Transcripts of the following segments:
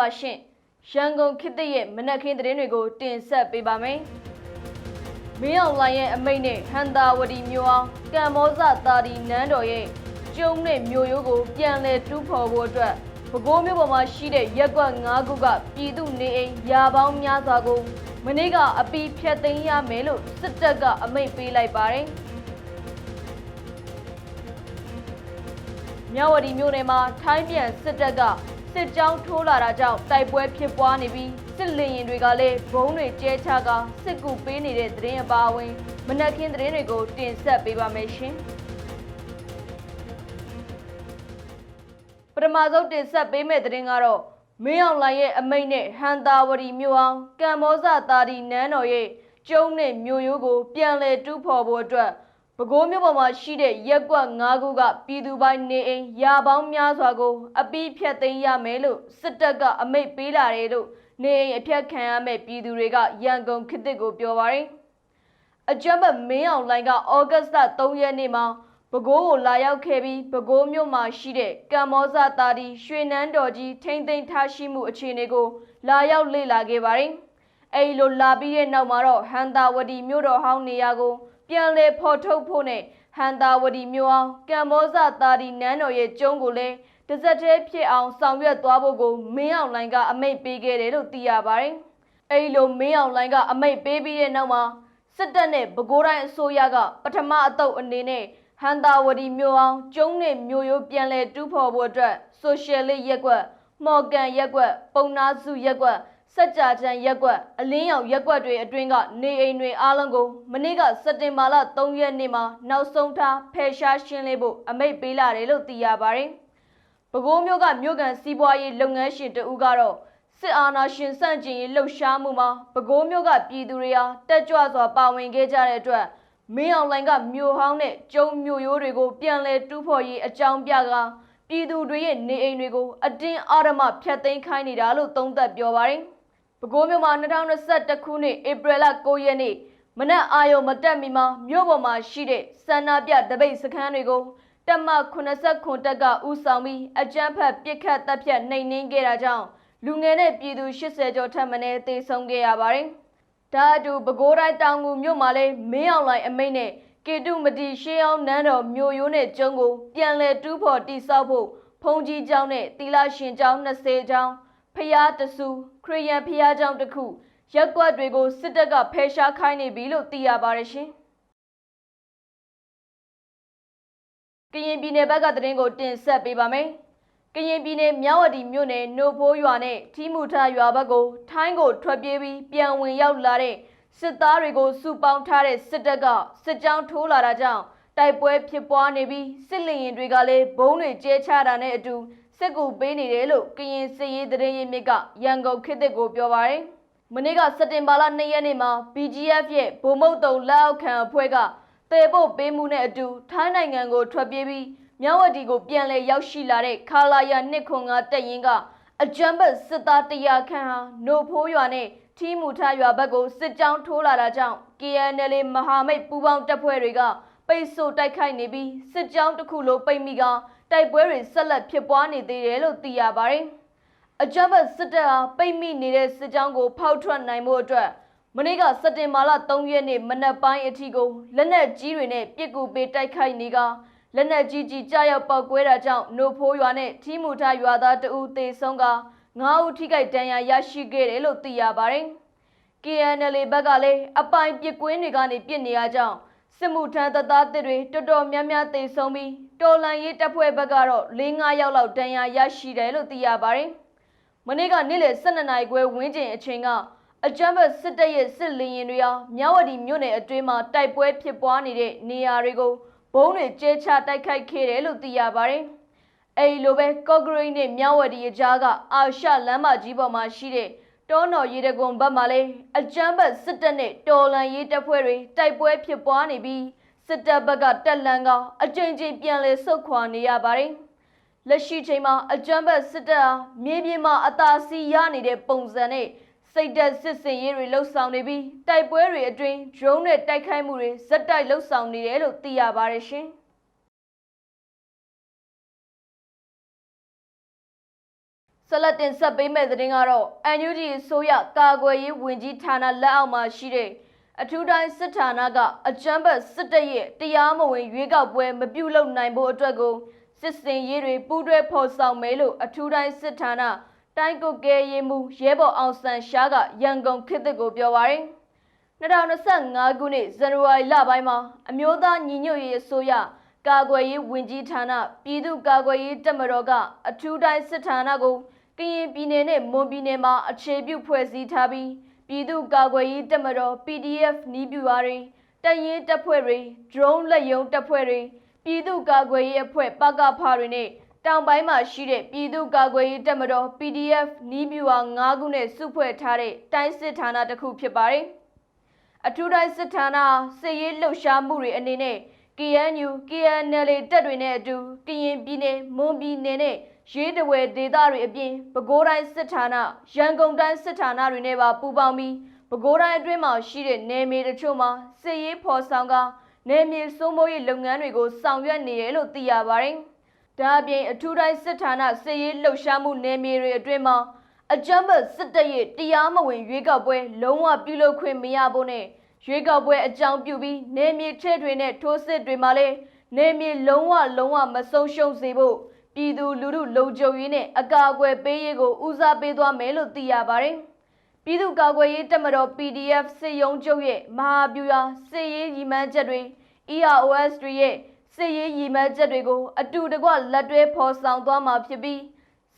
ပါရှင်ရန်ကုန်ခေတ်သစ်ရဲ့မနက်ခင်းသတင်းတွေကိုတင်ဆက်ပေးပါမယ်မင်းအောင်လိုင်းရဲ့အမိန့်နဲ့ဟန်တာဝတီမျိုးအောင်ကံမောဇတာဒီနန်းတော်ရဲ့ကျုံနဲ့မျိုးရိုးကိုပြန်လည်တူးဖော်ဖို့အတွက်ပဲခူးမြို့ပေါ်မှာရှိတဲ့ရက်ကွက်၅ခုကပြည်သူနေအိမ်ရာပေါင်းများစွာကိုမနေ့ကအပီးဖြတ်သိမ်းရမယ်လို့စစ်တပ်ကအမိန့်ပေးလိုက်ပါတယ်မြဝတီမြို့နယ်မှာထိုင်းပြန်စစ်တပ်က စစ်ကြောင်းထိုးလာတာကြောင့်တိုက်ပွဲဖြစ်ပွားနေပြီးစစ်လင်ရင်တွေကလည်းဘုံတွေကျဲချကစစ်ကူပေးနေတဲ့သတင်းအပါအဝင်မနက်ခင်းသတင်းတွေကိုတင်ဆက်ပေးပါမယ်ရှင်ပထမဆုံးတင်ဆက်ပေးမယ့်သတင်းကတော့မင်းအောင်လှိုင်ရဲ့အမိန့်နဲ့ဟန်တာဝတီမြို့အောင်ကံမောဇတာဒီနန်းတော်ရဲ့ကျုံနဲ့မြို့ရိုးကိုပြန်လည်တူးဖော်ဖို့အတွက် ပဲခူးမြို့ပေါ်မှာရှိတဲ့ရက်ကွက်၅ခုကပြည်သူပိုင်းနေအိမ်ရာပေါင်းများစွာကို အပိဖြတ်သိမ်းရမယ်လို့စစ်တပ်ကအမိန့်ပေးလာတယ်လို့နေအိမ်အဖြတ်ခံရမဲ့ပြည်သူတွေကရန်ကုန်ခေတ်သစ်ကိုပြောပါတယ်။အကြမ်းဖက်မင်းအောင်လိုင်ကဩဂတ်စ်လ3ရက်နေ့မှာပဲခူးကိုလာရောက်ခဲ့ပြီးပဲခူးမြို့မှာရှိတဲ့ကမ္မောဇတာဒီရွှေနန်းတော်ကြီးထိမ့်သိမ်းထားရှိမှုအခြေအနေကို လာရောက်လေ့လာခဲ့ပါတယ်။အဲဒီလိုလာပြီးတဲ့နောက်မှာတော့ဟန်တာဝတီမြို့တော်ဟောင်းနေရာကို ပြန်လည်ဖော်ထုတ်ဖို့နဲ့ဟန်တာဝတီမြို့အောင်ကမ္ဘောဇတာဒီနန်းတော်ရဲ့ကျုံးကိုလည်းတစ်စက်တည်းဖြစ်အောင်ဆောင်ရွက်သွားဖို့ကိုမင်းအောင်လှိုင်ကအမိန့်ပေးခဲ့တယ်လို့သိရပါတယ်။အဲဒီလိုမင်းအောင်လှိုင်ကအမိန့်ပေးပြီးတဲ့နောက်မှာစစ်တပ်နဲ့ဗကိုးတိုင်းအစိုးရကပထမအတုပ်အနေနဲ့ဟန်တာဝတီမြို့အောင်ကျုံးနဲ့မြို့ရိုးပြန်လည်တူးဖော်ဖို့အတွက်ဆိုရှယ်လစ်ရက်ကွက်မော်ကန်ရက်ကွက်ပုံနာစုရက်ကွက် စက်ကြချန်ရက်ကွက်အလင်းရောင်ရက်ကွက်တွေအတွင်းကနေအိမ်တွေအားလုံးကိုမနေ့ကစက်တင်ဘာလ3ရက်နေ့မှာနောက်ဆုံးထားဖယ်ရှားရှင်းလင်းဖို့အမိန့်ပေးလာတယ်လို့သိရပါတယ်။ပဲခူးမြို့ကမြို့ကန်စီးပွားရေးလုပ်ငန်းရှင်တဦးကတော့စစ်အာဏာရှင်စန့်ကျင်ရေးလှုပ်ရှားမှုမှာပဲခူးမြို့ကပြည်သူတွေဟာတက်ကြွစွာပါဝင်ခဲ့ကြတဲ့အတွက်မင်းအောင်လှိုင်ကမြို့ဟောင်းနဲ့ကျုံမြို့ရိုးတွေကိုပြန်လည်တူးဖော်ရေးအကြောင်းပြကာပြည်သူတွေရဲ့နေအိမ်တွေကိုအတင်းအဓမ္မဖျက်သိမ်းခိုင်းနေတာလို့သုံးသပ်ပြောပါတယ်။ ပဲခူးမြို့မှာ2021ခုနှစ်ဧပြီလ9ရက်နေ့မနက်အာရုံမတက်မီမှာမြို့ပေါ်မှာရှိတဲ့စန္နာပြတပိတ်စခန်းတွေကိုတက်မ89တက်ကဥဆောင်ပြီးအကြမ်းဖက်ပစ်ခတ်တပ်ဖြတ်နှိမ်နင်းခဲ့တာကြောင့်လူငယ်နဲ့ပြည်သူ80ကျော်ထပ်မံတေဆုံးခဲ့ရပါတယ်။ဒါအတူပဲခူးတိုင်းတောင်ငူမြို့မှာလည်းမင်းအောင်လှိုင်အမိန့်နဲ့ကေတုမတီရှေးအောင်နန်းတော်မြို့ရိုးနဲ့ကျုံးကိုပြန်လည်တူးဖော်တိစောက်ဖို့ဖုန်ကြီးကျောင်းနဲ့တီလာရှင်ကျောင်း20ကျောင်း ဖျားတဆူခရိယန်ဖျားကြောင်တစ်ခုရက်ကွက်တွေကိုစစ်တပ်ကဖယ်ရှားခိုင်းနေပြီလို့သိရပါတယ်ရှင်ကရင်ပြည်နယ်ဘက်ကသတင်းကိုတင်ဆက်ပေးပါမယ်ကရင်ပြည်နယ်မြဝတီမြို့နယ်နိုဖိုးရွာနဲ့ထီမူထရွာဘက်ကိုထိုင်းကိုထွက်ပြေးပြီးပြန်ဝင်ရောက်လာတဲ့စစ်သားတွေကိုစုပေါင်းထားတဲ့စစ်တပ်ကစစ်ကြောင်းထိုးလာတာကြောင့်တိုက်ပွဲဖြစ်ပွားနေပြီးစစ်လင်ရင်တွေကလည်းဘုံတွေကျဲချတာနဲ့အတူ စစ်ကူပေးနေတယ်လို့ကရင်စစ်ရေးသတင်းရင်းမြစ်ကရန်ကုန်ခေတ်သစ်ကိုပြောပါရယ်မနေ့ကစက်တင်ဘာလ2ရက်နေ့မှာ BGF ရဲ့ဗိုလ်မုတ်တုံလက်အောက်ခံအဖွဲ့ကတေဖို့ပေးမှုနဲ့အတူထိုင်းနိုင်ငံကိုထွက်ပြေးပြီးမြဝတီကိုပြန်လည်ရောက်ရှိလာတဲ့ခါလာယာနှစ်ခွန်ကတက်ရင်ကအကြမ်းဖက်စစ်သားတရာခန့်ဟာနိုဖိုးရွာနဲ့ထီးမူထရွာဘက်ကိုစစ်ကြောင်းထိုးလာတာကြောင့် KNL မဟာမိတ်ပူးပေါင်းတပ်ဖွဲ့တွေကပိတ်ဆို့တိုက်ခိုက်နေပြီးစစ်ကြောင်းတစ်ခုလိုပိတ်မိက တိုက်ပွဲတွေဆက်လက်ဖြစ်ပွားနေသေးတယ်လို့သိရပါတယ်။အကြမ်းဖက်စစ်တပ်ဟာပိတ်မိနေတဲ့စစ်ကြောင်းကိုဖောက်ထွက်နိုင်မှုအတွက်မနေ့ကစက်တင်ဘာလ3ရက်နေ့မနက်ပိုင်းအထိကိုလက်နက်ကြီးတွေနဲ့ပစ်ကူပေးတိုက်ခိုက်နေကလက်နက်ကြီးကြီးကြားရောက်ပောက်ကွဲတာကြောင့်နိုဖိုးရွာနဲ့ထီးမူထရွာသားတအူသေဆုံးက9ဦးထိခိုက်ဒဏ်ရာရရှိခဲ့တယ်လို့သိရပါတယ်။ KNL ဘက်ကလည်းအပိုင်ပစ်ကွင်းတွေကနေပြစ်နေရကြောင်းစစ်မှုထမ်းတပ်သားတစ်တွေတော်တော်များများသေဆုံးပြီး တော်လန်ရေးတပ်ဖွဲ့ဘက်ကတော့၄-ယောက်လောက်ဒဏ်ရာရရှိတယ်လို့သိရပါတယ်။မနေ့ကနေ့လယ်12နာရီခွဲဝန်းကျင်အချိန်ကအကြမ်းဖက်စစ်တပ်ရဲ့စစ်လင်ရင်တွေဟာမြဝတီမြို့နယ်အတွင်းမှာတိုက်ပွဲဖြစ်ပွားနေတဲ့နေရာတွေကိုဘုံတွေကျဲချတိုက်ခိုက်ခဲ့တယ်လို့သိရပါတယ်။အဲဒီလိုပဲကော့ဂရိတ်နဲ့မြဝတီအကြားကအာရှလမ်းမကြီးပေါ်မှာရှိတဲ့တောနော်ရေတကွန်ဘက်မှာလည်းအကြမ်းဖက်စစ်တပ်နဲ့တော်လန်ရေးတပ်ဖွဲ့တွေတိုက်ပွဲဖြစ်ပွားနေပြီး စစ်တပ်ဘက်ကတက်လန်ကအကြိမ်ကြိမ်ပြန်လည်ဆုတ်ခွာနေရပါတယ်။လက်ရှိချိန်မှာအကြမ်းဖက်စစ်တပ်ဟာမြေပြင်မှာအသာစီးရနေတဲ့ပုံစံနဲ့စိတ်သက်စစ်စင်ရေးတွေလှုပ်ဆောင်နေပြီးတိုက်ပွဲတွေအတွင်း drone နဲ့တိုက်ခိုက်မှုတွေဇက်တိုက်လှုပ်ဆောင်နေတယ်လို့သိရပါတယ်ရှင်။ဆက်လက်တင်ဆက်ပေးမယ့်သတင်းကတော့ NUG အစိုးရကာကွယ်ရေးဝန်ကြီးဌာနလက်အောက်မှာရှိတဲ့ အထူးတိုင်းစစ်ဌာနကအကြမ်းဖက်စစ်တပ်ရဲ့တရားမဝင်ရွေးကောက်ပွဲမပြုလုပ်နိုင်ဖို့အတွက်ကိုစစ်စင်ရေးတွေပူးတွဲဖော်ဆောင်မယ်လို့အထူးတိုင်းစစ်ဌာနတိုင်းကုတ်ကဲရေးမှုရဲဘော်အောင်ဆန်းရှားကရန်ကုန်ခေတ်သစ်ကိုပြောပါရယ်2025ခုနှစ်ဇန်နဝါရီလပိုင်းမှာအမျိုးသားညီညွတ်ရေးအစိုးရကာကွယ်ရေးဝန်ကြီးဌာနပြည်သူ့ကာကွယ်ရေးတပ်မတော်ကအထူးတိုင်းစစ်ဌာနကိုကရင်ပြည်နယ်နဲ့မွန်ပြည်နယ်မှာအခြေပြုဖွဲ့စည်းထားပြီး ပြည်သူ့ကာကွယ်ရေးတပ်မတော် PDF နီးပြူအားတွေတပ်ရင်းတပ်ဖွဲ့တွေ drone လက်ယုံတပ်ဖွဲ့တွေပြည်သူ့ကာကွယ်ရေးအဖွဲ့ပကဖတွေနဲ့တောင်ပိုင်းမှာရှိတဲ့ပြည်သူ့ကာကွယ်ရေးတပ်မတော် PDF နီးပြူအား၅ခုနဲ့စုဖွဲ့ထားတဲ့တိုင်းစစ်ဌာနတစ်ခုဖြစ်ပါတယ်။အထူးတိုင်းစစ်ဌာနစစ်ရေးလှုပ်ရှားမှုတွေအနေနဲ့ KNU KNL တပ်တွေနဲ့အတူကရင်ပြည်နယ်မွန်ပြည်နယ်နဲ့ ရေးတဝဲဒေသတွေအပြင်ပဲခူးတိုင်းစစ်ဌာနရန်ကုန်တိုင်းစစ်ဌာနတွေနဲ့ပါပူးပေါင်းပြီးပဲခူးတိုင်းအတွင်းမှာရှိတဲ့နယ်မြေတချို့မှာစစ်ရေးဖော်ဆောင်ကနယ်မြေစိုးမိုးရေးလုပ်ငန်းတွေကိုဆောင်ရွက်နေတယ်လို့သိရပါတယ်။ဒါအပြင်အထူးတိုင်းစစ်ဌာနစစ်ရေးလှုပ်ရှားမှုနယ်မြေတွေအတွင်းမှာအကြမ်းဖက်စစ်တပ်ရဲ့တရားမဝင်ရွေးကောက်ပွဲလုံးဝပြုလုပ်ခွင့်မရဖို့နဲ့ရွေးကောက်ပွဲအကြောင်းပြုပြီးနေမြေထက်တွေနဲ့ထိုးစစ်တွေမှာလည်းနေမြေလုံးဝလုံးဝမဆုံးရှုံးစေဖို့ ပြည်သူလူထုလုံခြုံရေးနဲ့အကာအကွယ်ပေးရေးကိုဦးစားပေးသွားမယ်လို့သိရပါတယ်။ပြည်သူ့ကာကွယ်ရေးတပ်မတော် PDF စစ်ရုံးချုပ်ရဲ့မဟာဗျူဟာစစ်ရေးရည်မှန်းချက်တွေ EROS တွေရဲ့စစ်ရေးရည်မှန်းချက်တွေကိုအတူတကွလက်တွဲဖော်ဆောင်သွားမှာဖြစ်ပြီး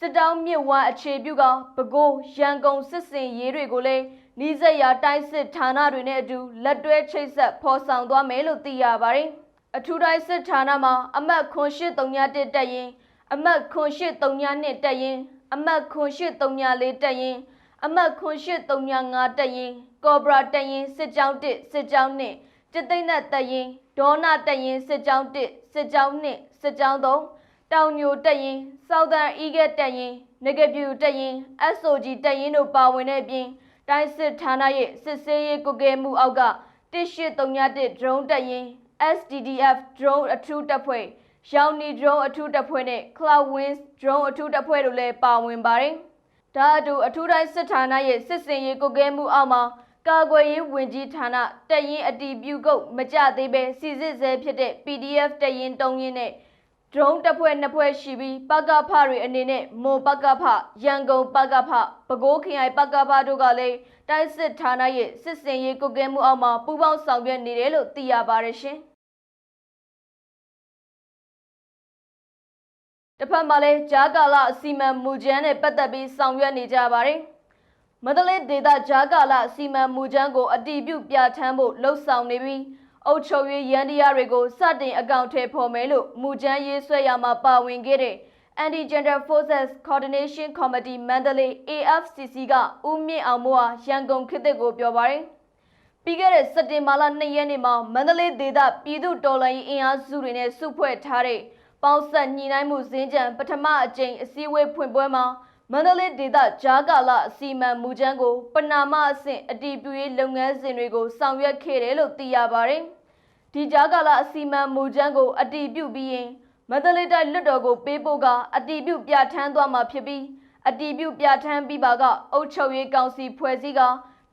စစ်တောင်းမြစ်ဝမ်းအခြေပြုကပဲခူးရန်ကုန်စစ်စင်ရေးတွေကိုလည်းနီးစပ်ရာတိုင်းစစ်ဌာနတွေနဲ့အတူလက်တွဲချိတ်ဆက်ဖော်ဆောင်သွားမယ်လို့သိရပါတယ်။အထူးတိုင်းစစ်ဌာနမှာအမတ်ခွန်831တက်ရင် အမတ်ခွန်832တက်ရင်အမတ်ခွန်834တက်ရင်အမတ်ခွန်835တက်ရင်ကော်ဘရာတက်ရင်စစ်ကြောင်း1စစ်ကြောင်း2တစ်သိမ့်သက်တက်ရင်ဒေါနာတက်ရင်စစ်ကြောင်း1စစ်ကြောင်း2စစ်ကြောင်း3တောင်ညိုတက်ရင် Southern Eagle တက်ရင် Negative တက်ရင် SOG တက်ရင်တို့ပါဝင်တဲ့အပြင်တိုင်းစစ်ဌာနရဲ့စစ်ဆေးရေးကုကဲမှုအောက်က1831 drone တက်ရင် SDDF drone အထူးတပ်ဖွဲ့ ရောင်နီ drone အထူးတပ်ဖွဲ့နဲ့ Cloud Wings drone အထူးတပ်ဖွဲ့တို့လည်းပါဝင်ပါတယ်။ဒါအတူအထူးတိုင်းစစ်ဌာနရဲ့စစ်စင်ရေးကုကဲမှုအောက်မှာကာကွယ်ရေးဝန်ကြီးဌာနတက်ရင်အတီးပြုကုတ်မကြသေးပဲစီစစ်ဆဲဖြစ်တဲ့ PDF တက်ရင်တုံးရင်နဲ့ drone တပ်ဖွဲ့နှစ်ဖွဲ့ရှိပြီးပကဖတွေအနေနဲ့မော်ပကဖရန်ကုန်ပကဖပဲခူးခရိုင်ပကဖတို့ကလည်းတိုက်စစ်ဌာနရဲ့စစ်စင်ရေးကုကဲမှုအောက်မှာပူးပေါင်းဆောင်ရွက်နေတယ်လို့သိရပါတယ်ရှင်။ တစ်ဖက်မှာလည်းဂျာကာလာအစီမံမူကြမ်းနဲ့ပတ်သက်ပြီးဆောင်ရွက်နေကြပါတယ်။မန္တလေးဒေသဂျာကာလာအစီမံမူကြမ်းကိုအတည်ပြုပြဋ္ဌာန်းဖို့လှုံ့ဆော်နေပြီးအုပ်ချုပ်ရေးရန်တရားတွေကိုစတင်အကောင့်ထဲပေါ်မယ်လို့မူကြမ်းရေးဆွဲရမှာပါဝင်ခဲ့တဲ့ Anti-Gender Forces Coordination Committee Mandalay AFCC ကဦးမြင့်အောင်မိုးဟာရန်ကုန်ခေတ်သစ်ကိုပြောပါတယ်။ပြီးခဲ့တဲ့စက်တင်ဘာလ2ရက်နေ့မှာမန္တလေးဒေသပြည်သူတော်လှန်ရေးအင်အားစုတွေနဲ့စုဖွဲ့ထားတဲ့ ပေါင်းဆက်ညီနိုင်မှုစင်းကြံပထမအကြိမ်အစည်းအဝေးဖွင့်ပွဲမှာမန္တလေးဒေသဂျာကာလအစီမံမူကြမ်းကိုပနာမအဆင့်အတီးပြွေးလုပ်ငန်းစဉ်တွေကိုဆောင်ရွက်ခဲ့တယ်လို့သိရပါတယ်။ဒီဂျာကာလအစီမံမူကြမ်းကိုအတီးပြုပြီးရင်မန္တလေးတိုင်းလွတ်တော်ကိုပေးဖို့ကအတီးပြုပြဋ္ဌာန်းသွားမှာဖြစ်ပြီးအတီးပြုပြဋ္ဌာန်းပြီးပါကအုပ်ချုပ်ရေးကောင်စီဖွဲ့စည်းက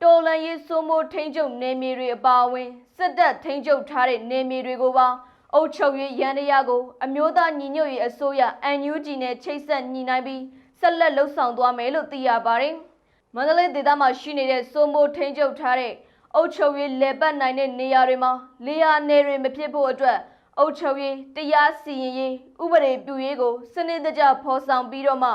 တော်လန်ရေးစိုးမိုးထိန်းချုပ်နေမြေတွေအပါအဝင်စစ်တပ်ထိန်းချုပ်ထားတဲ့နေမြေတွေကိုပါ အုပ်ချုပ်ရေးရန်တရားကိုအမျိုးသားညီညွတ်ရေးအစိုးရ NUG နဲ့ချိတ်ဆက်ညီနိုင်ပြီးဆက်လက်လှုပ်ဆောင်သွားမယ်လို့သိရပါတယ်။မန္တလေးဒေသမှာရှိနေတဲ့စိုးမိုးထိန်းချုပ်ထားတဲ့အုပ်ချုပ်ရေးလေပတ်နိုင်တဲ့နေရာတွေမှာလေယာနယ်တွေမဖြစ်ဖို့အတွက်အုပ်ချုပ်ရေးတရားစီရင်ရေးဥပဒေပြုရေးကိုစနစ်တကျဖော်ဆောင်ပြီးတော့မှ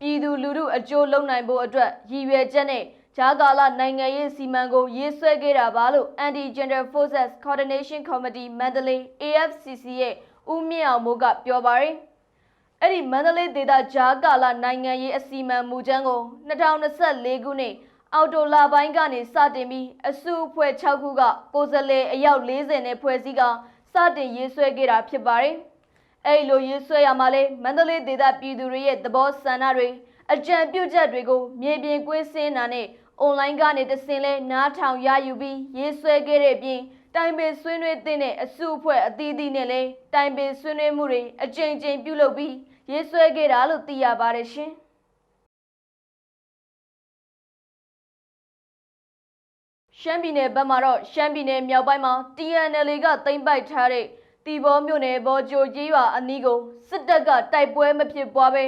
ပြည်သူလူထုအကျိုးလုပ်နိုင်ဖို့အတွက်ရည်ရွယ်ချက်နဲ့ ဂျာကာလာနိုင်ငံရေးစီမံကိုရေးဆွဲခဲ့တာပါလို့ Anti-Gender Forces Coordination Committee Mandalay AFCC ရဲ့ဦးမြင့်အောင်မိုးကပြောပါတယ်။အဲ့ဒီမန္တလေးဒေသဂျာကာလာနိုင်ငံရေးအစီအမံမူကြမ်းကို2024ခုနှစ်အော်တိုလာပိုင်းကနေစတင်ပြီးအစုအဖွဲ့6ခုကကိုယ်စားလှယ်အယောက်40နဲ့ဖွဲ့စည်းကစတင်ရေးဆွဲခဲ့တာဖြစ်ပါတယ်။အဲ့လိုရေးဆွဲရမှာလဲမန္တလေးဒေသပြည်သူတွေရဲ့သဘောဆန္ဒတွေအကြံပြုချက်တွေကိုမြေပြင်ကွင်းစင်းတာနဲ့ အွန်လိုင်းကနေတဆင်လဲနားထောင်ရယူပြီးရေးဆွဲခဲ့တဲ့အပြင်တိုင်ပင်ဆွေးနွေးတဲ့အစုအဖွဲ့အသီးသီးနဲ့လည်းတိုင်ပင်ဆွေးနွေးမှုတွေအကြိမ်ကြိမ်ပြုလုပ်ပြီးရေးဆွဲခဲ့တာလို့သိရပါတယ်ရှင်ရှမ်းပြည်နယ်ဘက်မှာတော့ရှမ်းပြည်နယ်မြောက်ပိုင်းမှာ TNL ကတင်ပိုက်ထားတဲ့တီဘောမြို့နယ်ဘော်ဂျိုကြီးရွာအနီးကိုစစ်တပ်ကတိုက်ပွဲမဖြစ်ပွားဘဲ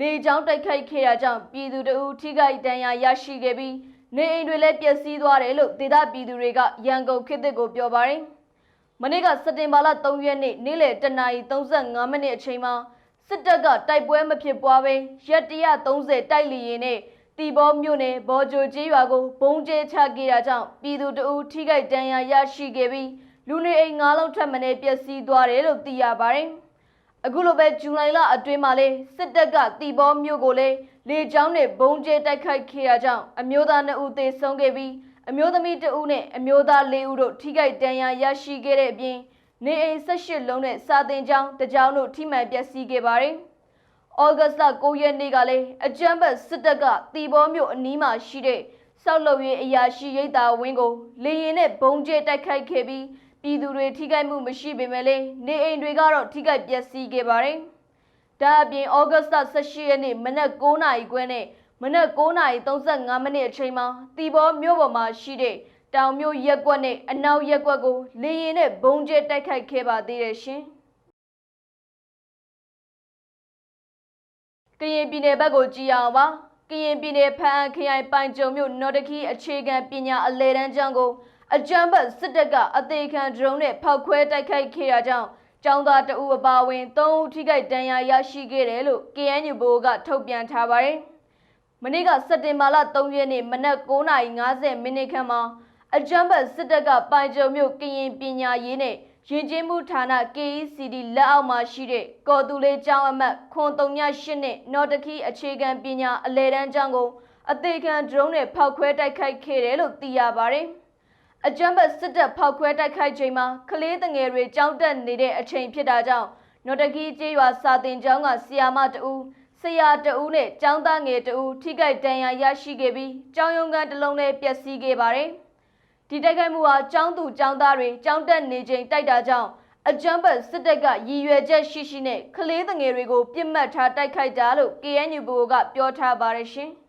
လေကြောင်းတိုက်ခိုက်ခဲ့တာကြောင့်ပြည်သူတအူးထိခိုက်ဒဏ်ရာရရှိခဲ့ပြီး နေအိမ်တွေလည်းပျက်စီးသွားတယ်လို့ဒေသပြည်သူတွေကရန်ကုန်ခေတ်သစ်ကိုပြောပါတယ်။မနေ့ကစက်တင်ဘာလ3ရက်နေ့နေ့လယ်တနာရီ35မိနစ်အချိန်မှာစစ်တပ်ကတိုက်ပွဲမဖြစ်ပွားဘဲရက်130တိုက်လီရင်နဲ့တီဘောမြို့နယ်ဘော်ဂျိုကြီးရွာကိုဘုံကျဲချခဲ့တာကြောင့်ပြည်သူတအူထိခိုက်ဒဏ်ရာရရှိခဲ့ပြီးလူနေအိမ်၅လုံးထပ်မံပျက်စီးသွားတယ်လို့သိရပါတယ်။ အခုလိုပဲဇူလိုင်လအတွင်းမှာလေစစ်တပ်ကတီဘောမြို့ကိုလေလေကြောင်းနဲ့ဘုံကျဲတိုက်ခိုက်ခဲ့တာကြောင့်အမျိုးသား2ဦးသေဆုံးခဲ့ပြီးအမျိုးသမီး2ဦးနဲ့အမျိုးသား4ဦးတို့ထိခိုက်ဒဏ်ရာရရှိခဲ့တဲ့အပြင်နေအိမ်18လုံးနဲ့စာတင်ကျောင်းတစ်ကျောင်းတို့ထိမှန်ပျက်စီးခဲ့ပါတယ်။ဩဂတ်စ်လ9ရက်နေ့ကလည်းအကြမ်းဖက်စစ်တပ်ကတီဘောမြို့အနီးမှာရှိတဲ့ဆောက်လုပ်ရေးအရာရှိရိတ်တာဝင်းကိုလေရင်နဲ့ဘုံကျဲတိုက်ခိုက်ခဲ့ပြီး ပြည်သူတွေထိခိုက်မှုမရှိပေမဲ့လည်းနေအိမ်တွေကတော့ထိခိုက်ပျက်စီးခဲ့ပါတယ်။ဒါအပြင်ဩဂတ်စ်လ18ရက်နေ့မနက်9:00နာရီခွဲနဲ့မနက်9:35မိနစ်အချိန်မှာတီဘောမြို့ပေါ်မှာရှိတဲ့တောင်မြို့ရက်ကွက်နဲ့အနောက်ရက်ကွက်ကိုလေရင်နဲ့ဘုံကျဲတိုက်ခိုက်ခဲ့ပါသေးတယ်ရှင်။ကရင်ပြည်နယ်ဘက်ကိုကြည်အောင်ပါကရင်ပြည်နယ်ဖန်ခရိုင်ပိုင်ကြုံမြို့နော်တခီအခြေခံပညာအလဲတန်းကျောင်းကို အကြမ်းဖက်စစ်တပ်ကအသေးခံဒရုန်းနဲ့ဖောက်ခွဲတိုက်ခိုက်ခဲ့တာကြောင့်ကျောင်းသားတအုပ်အပါအဝင်၃ဦးထိခိုက်ဒဏ်ရာရရှိခဲ့တယ်လို့ KNU ဘိုကထုတ်ပြန်ထားပါတယ်။မနေ့ကစက်တင်ဘာလ3ရက်နေ့မနက်9:50မိနစ်ခန့်မှာအကြမ်းဖက်စစ်တပ်ကပိုင်ကြုံမြို့ကရင်ပညာရေးနဲ့ရင်ကျင်းမှုဌာန KECD လက်အောက်မှာရှိတဲ့ကော်တူလေးကျောင်းအမတ်ခွန်38နဲ့နော်တခီအခြေခံပညာအလဲတန်းကျောင်းကိုအသေးခံဒရုန်းနဲ့ဖောက်ခွဲတိုက်ခိုက်ခဲ့တယ်လို့သိရပါတယ်။ အကြမ်းဖက်စစ်တပ်ဖောက်ခွဲတိုက်ခိုက်ချိန်မှာကလေးငယ်တွေကြောင်းတက်နေတဲ့အချိန်ဖြစ်တာကြောင့်နော်တခီကျေးရွာစာတင်ကျောင်းကဆီယာမတူဆရာတူနဲ့ကျောင်းသားငယ်တူထိခိုက်ဒဏ်ရာရရှိခဲ့ပြီးကျောင်းရုံးကန်တစ်လုံးလည်းပျက်စီးခဲ့ပါတယ်။ဒီတိုက်ခိုက်မှုဟာကျောင်းသူကျောင်းသားတွေကျောင်းတက်နေချိန်တိုက်တာကြောင့်အကြမ်းဖက်စစ်တပ်ကရည်ရွယ်ချက်ရှိရှိနဲ့ကလေးငယ်တွေကိုပြစ်မှတ်ထားတိုက်ခိုက်တာလို့ KNU ဘိုကပြောထားပါတယ်ရှင်။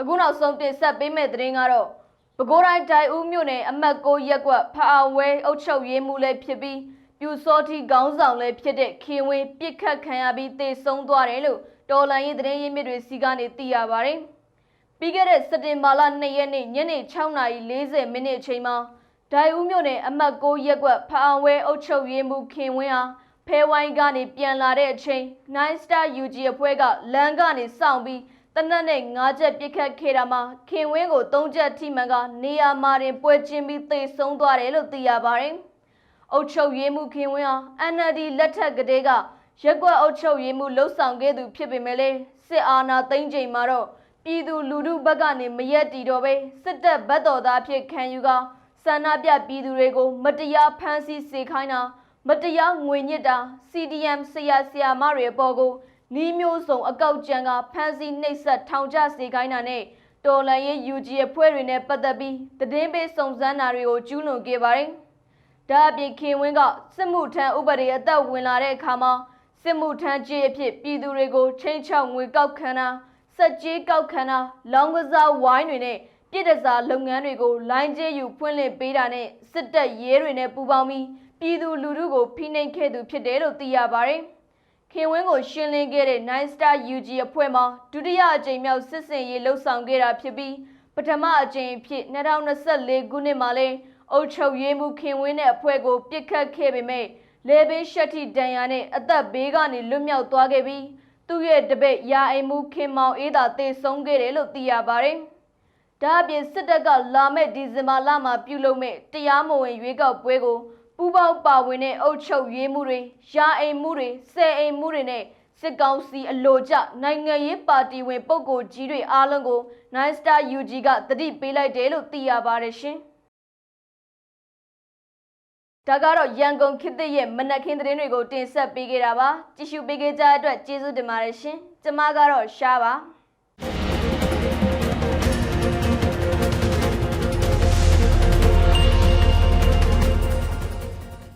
အခုနောက်ဆုံးတင်ဆက်ပေးမယ့်သတင်းကတော့ပဲခူးတိုင်းဒိုင်ဦးမြို့နယ်အမှတ်6ရပ်ကွက်ဖအာဝဲအုတ်ချုပ်ရေးမှုလည်းဖြစ်ပြီးပြူစောတိခေါင်းဆောင်လည်းဖြစ်တဲ့ခင်ဝင်းပြစ်ခတ်ခံရပြီးတေဆုံးသွားတယ်လို့တော်လန်ရေးသတင်းရင်းမြစ်တွေစီကနေသိရပါတယ်။ပြီးခဲ့တဲ့စက်တင်ဘာလ2ရက်နေ့ညနေ6:40မိနစ်အချိန်မှာဒိုင်ဦးမြို့နယ်အမှတ်6ရပ်ကွက်ဖအောင်ဝဲအုပ်ချုပ်ရေးမှူးခင်ဝင်းဟာဖဲဝိုင်းကနေပြန်လာတဲ့အချိန် Nine Star UG အဖွဲ့ကလမ်းကနေစောင့်ပြီး တနက်နဲ့၅ချက်ပစ်ခတ်ခဲ့တာမှာခင်ဝင်းကို၃ချက်ထိမှန်ကနေရာမှာတင်ပွဲချင်းပြီးသေဆုံးသွားတယ်လို့သိရပါတယ်။အုပ်ချုပ်ရေးမှူးခင်ဝင်းဟာ NLD လက်ထက်ကလေးကရက်ကွက်အုပ်ချုပ်ရေးမှူးလှုပ်ဆောင်ခဲ့သူဖြစ်ပေမဲ့စစ်အာဏာသိမ်းချိန်မှာတော့ပြည်သူလူထုဘက်ကနေမရက်တီတော့ပဲစစ်တပ်ဘက်တော်သားဖြစ်ခံယူကဆန္ဒပြပြည်သူတွေကိုမတရားဖမ်းဆီးစေခိုင်းတာမတရားငွေညစ်တာ CDM ဆရာဆရာမတွေအပေါ်ကို နီးမျိုးစုံအကောက်ကြံကဖမ်းဆီးနှိပ်စက်ထောင်ချစေခိုင်းတာနဲ့တော်လန်ရေး UG အဖွဲ့တွေနဲ့ပတ်သက်ပြီးသတင်းပေးစုံစမ်းတာတွေကိုကျူးလွန်ခဲ့ပါတယ်။ဒါအပြင်ခင်ဝင်းကစစ်မှုထမ်းဥပဒေအသက်ဝင်လာတဲ့အခါမှာစစ်မှုထမ်းကြီးအဖြစ်ပြည်သူတွေကိုချင်းချောက်ငွေကောက်ခံတာစက်ကြီးကောက်ခံတာလောင်းကစားဝိုင်းတွေနဲ့ပြည်တစားလုပ်ငန်းတွေကိုလိုင်းကျယူဖွင့်လှစ်ပေးတာနဲ့စစ်တပ်ရဲတွေနဲ့ပူးပေါင်းပြီးပြည်သူလူထုကိုဖိနှိပ်ခဲ့သူဖြစ်တယ်လို့သိရပါတယ်။ခ င်ဝင်းကိုရှင်းလင်းခဲ့တဲ့ Nine Star UG အဖွဲ့မှဒုတိယအကြိမ်မြောက်စစ်စင်ရေးလှုပ်ဆောင်ခဲ့တာဖြစ်ပြီးပထမအကြိမ်ဖြစ်2024ခုနှစ်မှာလဲအုတ်ချုပ်ရေးမှုခင်ဝင်းတဲ့အဖွဲ့ကိုပြစ်ခတ်ခဲ့ပေမဲ့လေဘေးရှက်တီဒဏ်ရာနဲ့အသက်ဘေးကနေလွတ်မြောက်သွားခဲ့ပြီးသူ့ရဲ့တပည့်ရာအိမ်မှုခင်မောင်အေးသာတေဆုံးခဲ့တယ်လို့သိရပါတယ်။ဒါအပြင်စစ်တပ်ကလာမယ့်ဒီဇင်ဘာလမှာပြုလုပ်မဲ့တရားမဝင်ရွေးကောက်ပွဲကို ပူးပေါင်းပါဝင်တဲ့အုပ်ချုပ်ရေးမှုတွေရာအိမ်မှုတွေဆယ်အိမ်မှုတွေနဲ့စစ်ကောင်စီအလို့ကျနိုင်ငံရေးပါတီဝင်ပုဂ္ဂိုလ်ကြီးတွေအားလုံးကို Nine Star UG ကတတိပေးလိုက်တယ်လို့သိရပါတယ်ရှင်။ဒါကတော့ရန်ကုန်ခေတ်သစ်ရဲ့မနက်ခင်းသတင်းတွေကိုတင်ဆက်ပေးခဲ့တာပါကြည့်ရှုပေးကြတဲ့အတွက်ကျေးဇူးတင်ပါတယ်ရှင်ကျမကတော့ရှားပါ